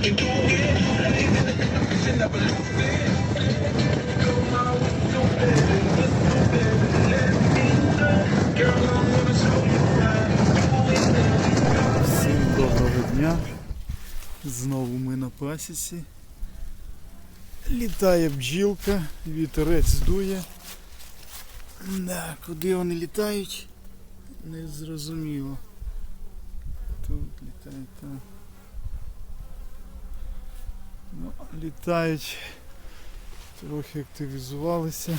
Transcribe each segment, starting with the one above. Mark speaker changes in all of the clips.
Speaker 1: Всім доброго дня. Знову ми на пасіці. Літає бджілка, вітерець дує. Да, куди вони літають? Не зрозуміло. Тут літають, там. Ну, літають. Трохи активізувалися.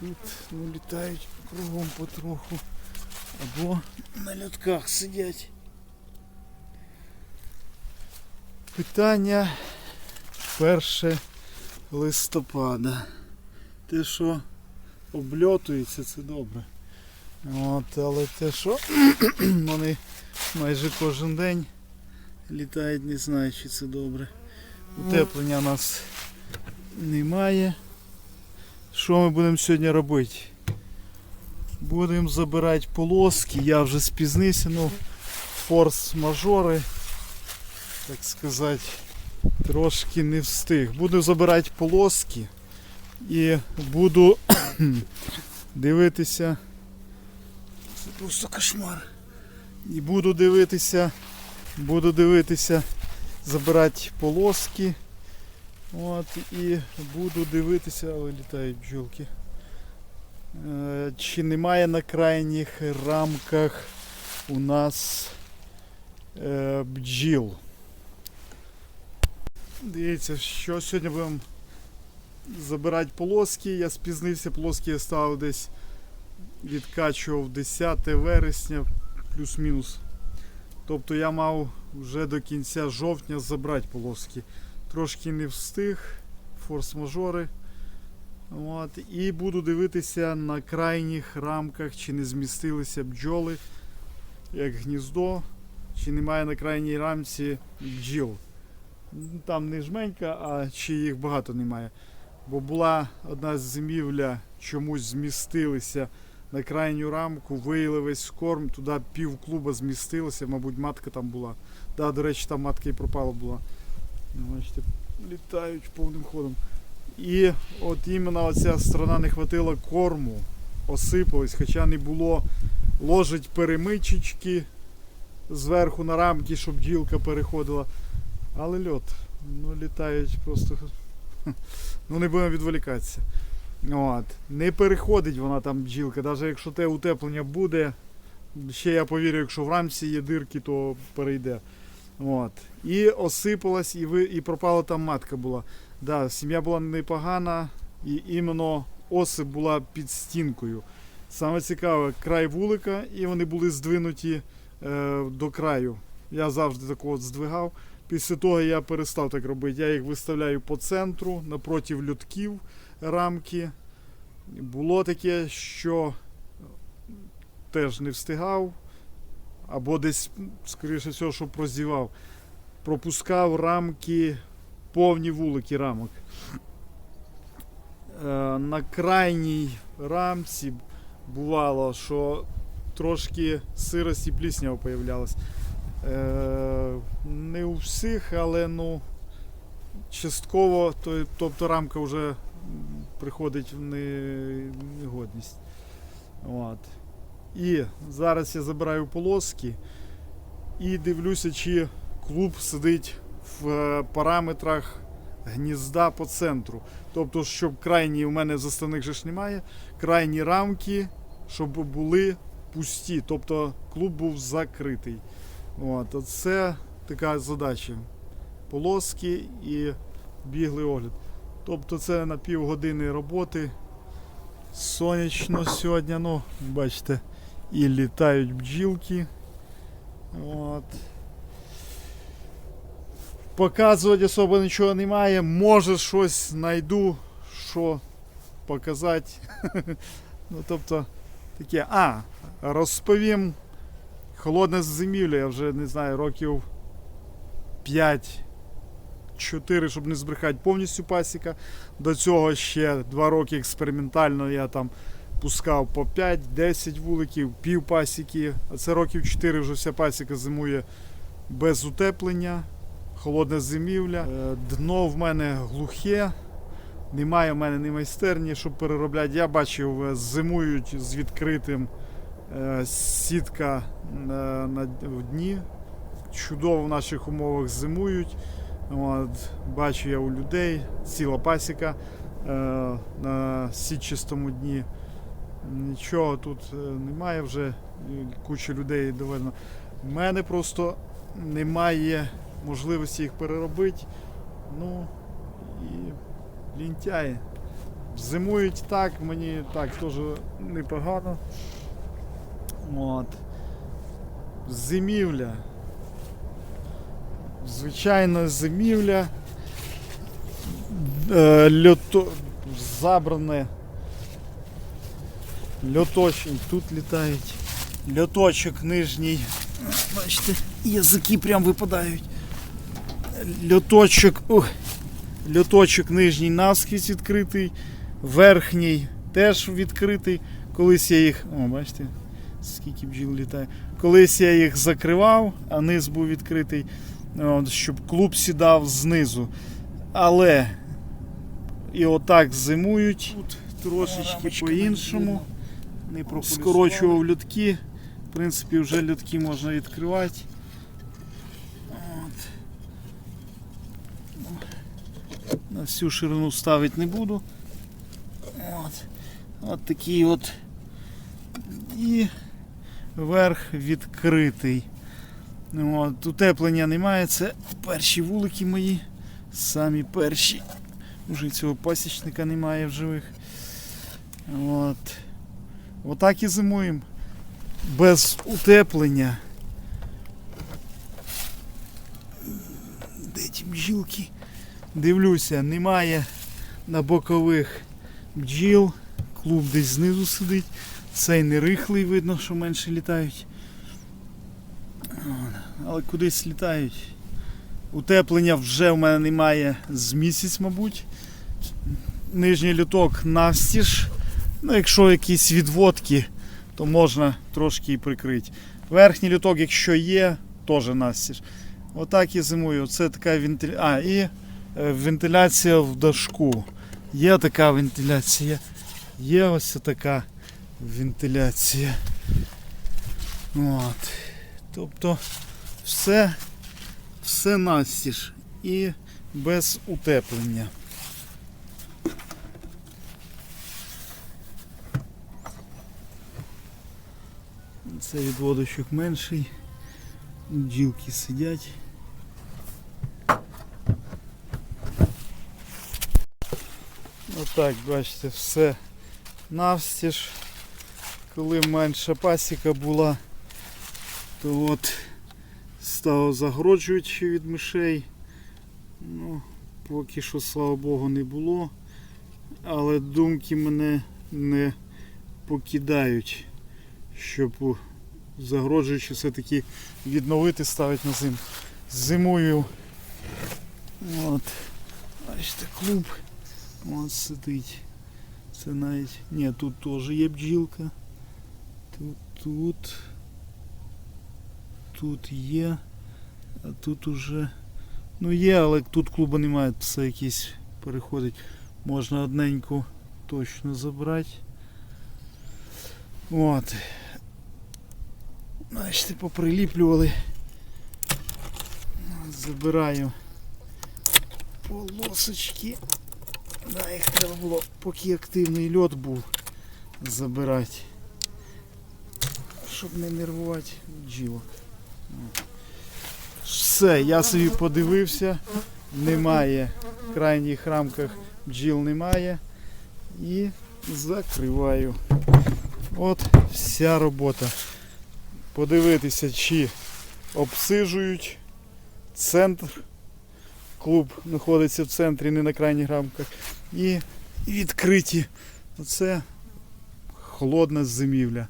Speaker 1: Тут ну, літають кругом потроху. Або на льотках сидять. Питання 1 листопада. Те, що обльотується, це добре. От, але те, що вони майже кожен день літають, не знаю, чи це добре. Утеплення у нас немає. Що ми будемо сьогодні робити? Будемо забирати полоски. Я вже спізнився, ну форс-мажори, так сказати, трошки не встиг. Буду забирати полоски і буду дивитися. Це просто кошмар. І буду дивитися, буду дивитися, забирати полоски. От, і буду дивитися, ой, літають бджолки. Е, Чи немає на крайніх рамках у нас е, бджіл? Дивіться, що сьогодні будемо забирати полоски. Я спізнився, полоски я ставив десь відкачував 10 вересня плюс-мінус. Тобто я мав вже до кінця жовтня забрати полоски. Трошки не встиг, форс-мажори. От, і буду дивитися на крайніх рамках, чи не змістилися бджоли, як гніздо, чи немає на крайній рамці бджіл. Там не жменька, а чи їх багато немає. Бо була одна зимівля, чомусь змістилися на крайню рамку, виїли весь корм, туди пів клуба змістилося, мабуть, матка там була. Да, до речі, там матка і пропала була. Ну, Бачите, літають повним ходом. І от іменно оця сторона не хватило корму, осипалась, хоча не було ложить перемичечки зверху на рамки, щоб бджілка переходила. Але льот, ну літають просто. Ну не будемо відволікатися. От. Не переходить вона там бджілка, навіть якщо те утеплення буде, ще я повірю, якщо в рамці є дирки, то перейде. От. І осипалась, і, ви, і пропала там матка була. Да, сім'я була непогана, і іменно осип була під стінкою. Саме цікаве, край вулика, і вони були здвинуті е, до краю. Я завжди такого здвигав. Після того я перестав так робити. Я їх виставляю по центру, напроти льотків рамки. Було таке, що теж не встигав, або десь, скоріше всього, що прозівав. Пропускав рамки, повні вулики рамок. Е, На крайній рамці бувало, що трошки сирость і пліснява появлялась. Е, Не у всіх, але ну, частково, тобто рамка вже приходить в негодність. От. І зараз я забираю полоски і дивлюся, чи клуб сидить в е, параметрах гнізда по центру. Тобто, щоб крайні у мене заставних же ж немає, крайні рамки, щоб були пусті. Тобто клуб був закритий. От, оце така задача. Полоски і біглий огляд. Тобто це на півгодини роботи. Сонячно сьогодні, ну, бачите, і літають бджілки. От. Показувати особо нічого немає. Може щось знайду, що показати. ну, тобто, таке. А, розповім. Холодне зимівля, я вже не знаю, років 5 4, щоб не збрехати повністю пасіка. До цього ще 2 роки експериментально я там пускав по 5-10 вуликів, пів пасіки. А це років 4 вже вся пасіка зимує без утеплення. холодна зимівля. Е, Дно в мене глухе. Немає в мене ні майстерні, щоб переробляти. Я бачив, е, зимують з відкритим е, сітка на, дні. Чудово в наших умовах зимують. От, бачу я у людей ціла пасіка е, на сітчастому дні. Нічого тут е, немає вже, куча людей довольно. У мене просто немає можливості їх переробити. Ну і лінтяї. Зимують так, мені так теж непогано. От. Зимівля. Звичайна зимівля. Е, льото... Забране. Льоточок тут літають. Льоточок нижній. Бачите, язики прям випадають. Льоточок. Ух. Льоточок нижній навскрізь відкритий, верхній теж відкритий. Колись я їх. О, бачите, скільки бджіл літає. Колись я їх закривав, а низ був відкритий, щоб клуб сідав знизу. Але і отак зимують. Тут трошечки по-іншому.
Speaker 2: Не
Speaker 1: Скорочував льотки. В принципі, вже льотки можна відкривати. От. На всю ширину ставити не буду. От. От такий от. І верх відкритий. От. Утеплення немає. Це перші вулики мої. Самі перші. Уже цього пасічника немає в живих. От. Отак і зимуємо. Без утеплення. Де ті бджілки? Дивлюся, немає на бокових бджіл. Клуб десь знизу сидить. Цей не рихлий, видно, що менше літають. Але кудись літають. Утеплення вже в мене немає з місяць, мабуть. Нижній люток навстіж. Ну, якщо якісь відводки, то можна трошки і прикрити. Верхній люток, якщо є, теж настіж. Отак і зимую. Це така вентиляція. А, і е, вентиляція в дашку. Є така вентиляція. Є ось така вентиляція. От. Тобто все, все настіж і без утеплення. Це відводочок менший. Бджілки сидять. Отак, бачите, все навстіж. Коли менша пасіка була, то от став загороджуючи від мишей. Ну, поки що, слава Богу, не було. Але думки мене не покидають щоб загороджуючи все-таки відновити, ставити на зиму. Зимою от, бачите, клуб от сидить. Це навіть. Ні, тут теж є бджілка. Тут, тут. Тут є. А тут уже. Ну є, але тут клуба немає, все якийсь переходить. Можна одненьку точно забрати. От. Бачите, поприліплювали. Забираю полосочки. Да, їх треба було, поки активний льот був, забирати. Щоб не нервувати бджілок. Все, я собі подивився. Немає. В крайніх рамках бджіл немає. І закриваю. От вся робота. Подивитися, чи обсижують центр. Клуб знаходиться в центрі, не на крайніх рамках. І відкриті. Оце холодна зимівля.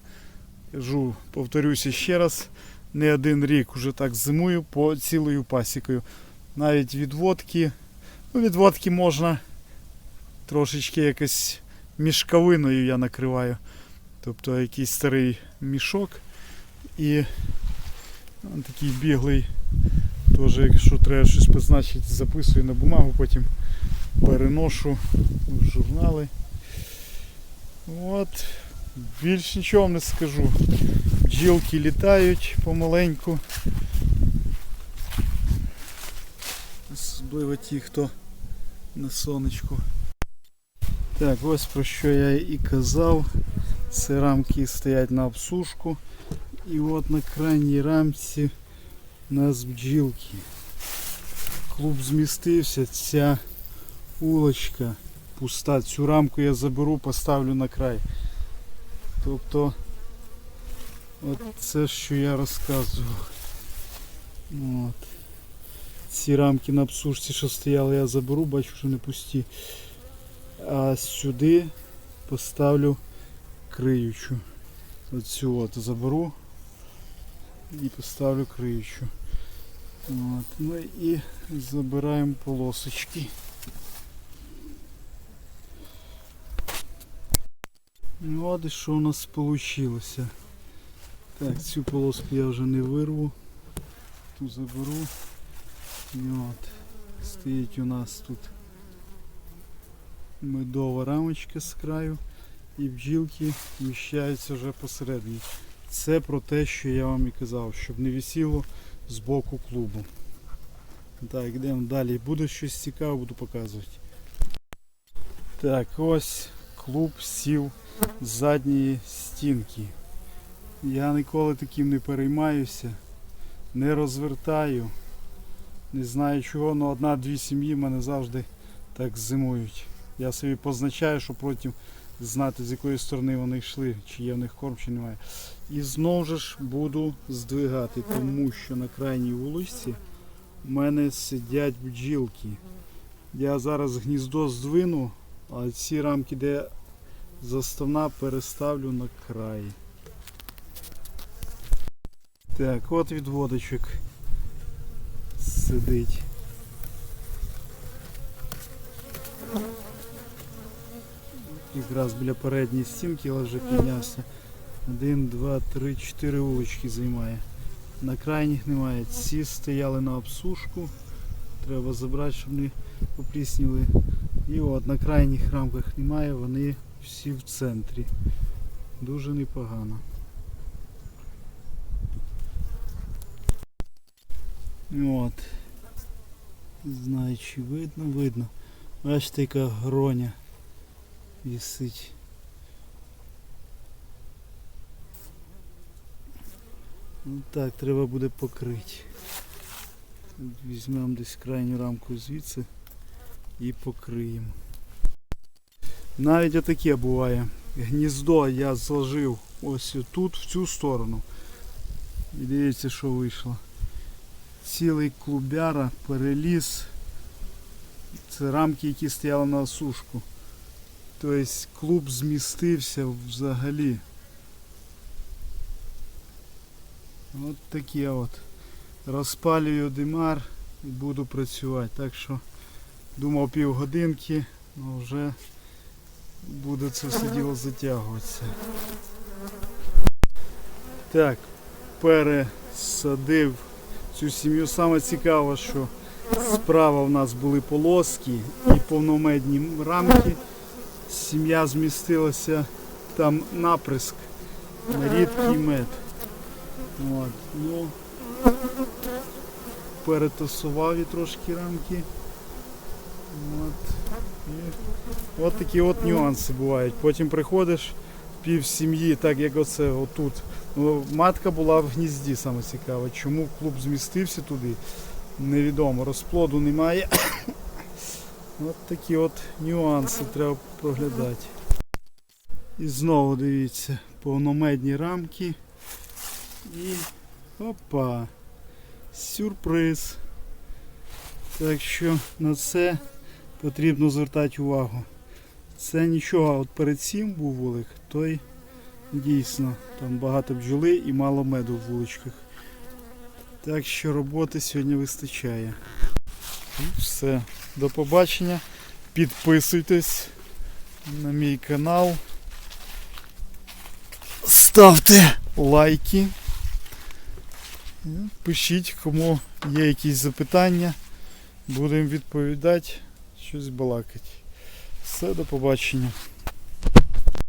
Speaker 1: Кажу, повторюся ще раз, не один рік уже так зимую по цілою пасікою. Навіть відводки. Ну, відводки можна трошечки якось мішковиною я накриваю. Тобто якийсь старий мішок і он такий біглий Теж, якщо треба щось позначити, записую на бумагу, потім переношу в журнали. От. Більш нічого не скажу. Бджілки літають помаленьку. Особливо ті, хто на сонечку. Так, ось про що я і казав. Це рамки стоять на обсушку. І от на крайній рамці у нас бджілки. Клуб змістився, ця улочка пуста. Цю рамку я заберу, поставлю на край. Тобто от це що я розказував. От. Ці рамки на обсушці, що стояли, я заберу, бачу, що не пусті. А сюди поставлю криючу. Оцю от заберу і поставлю криючу. От. Ну і забираємо полосочки. Ну от що у нас вийшло. Так, цю полоску я вже не вирву. Ту заберу. І от. Стоїть у нас тут медова рамочка з краю і бджілки вміщаються вже посередині. Це про те, що я вам і казав, щоб не висіло з боку клубу. Так, йдемо далі. Буде щось цікаве, буду показувати. Так, ось клуб сів задньої стінки. Я ніколи таким не переймаюся, не розвертаю. Не знаю чого, але одна-дві сім'ї мене завжди так зимують. Я собі позначаю, щоб потім знати, з якої сторони вони йшли, чи є в них корм, чи немає. І знову ж буду здвигати, тому що на крайній вулиці в мене сидять бджілки. Я зараз гніздо здвину, а ці рамки, де заставна, переставлю на край. Так, от відводочок сидить. Якраз біля передньої стінки вже піднявся. Один, два, три, чотири вулички займає. На крайніх немає. Ці стояли на обсушку. Треба забрати, щоб не поплісніли. І от на крайніх рамках немає, вони всі в центрі. Дуже непогано. От. Знаю чи видно, видно. Бачите, яка гроня висить. Ну так, треба буде покрити. Візьмемо десь крайню рамку звідси і покриємо. Навіть отаке буває. Гніздо я зложив ось тут, в цю сторону. І дивіться, що вийшло. Цілий клубяра переліз. Це рамки, які стояли на осушку. Тобто клуб змістився взагалі. От таке от. Розпалюю димар і буду працювати. Так що думав півгодинки, але вже буде це все діло затягуватися. Так, пересадив цю сім'ю. Саме цікаве, що справа в нас були полоски і повномедні рамки. Сім'я змістилася там наприск на рідкий мед. От, ну, перетасував і трошки рамки. От, і от такі от нюанси бувають. Потім приходиш пів сім'ї, так як оце отут. Ну, матка була в гнізді, саме цікаве. Чому клуб змістився туди, невідомо. Розплоду немає. От такі от нюанси треба проглядати. І знову дивіться, повномедні рамки. І опа! Сюрприз. Так що на це потрібно звертати увагу. Це нічого, от перед цим був вулик, той дійсно там багато бджоли і мало меду в вуличках. Так що роботи сьогодні вистачає. Все. До побачення. Підписуйтесь на мій канал. Ставте лайки. Пишіть, кому є якісь запитання. Будемо відповідати, щось балакать. Все, до побачення.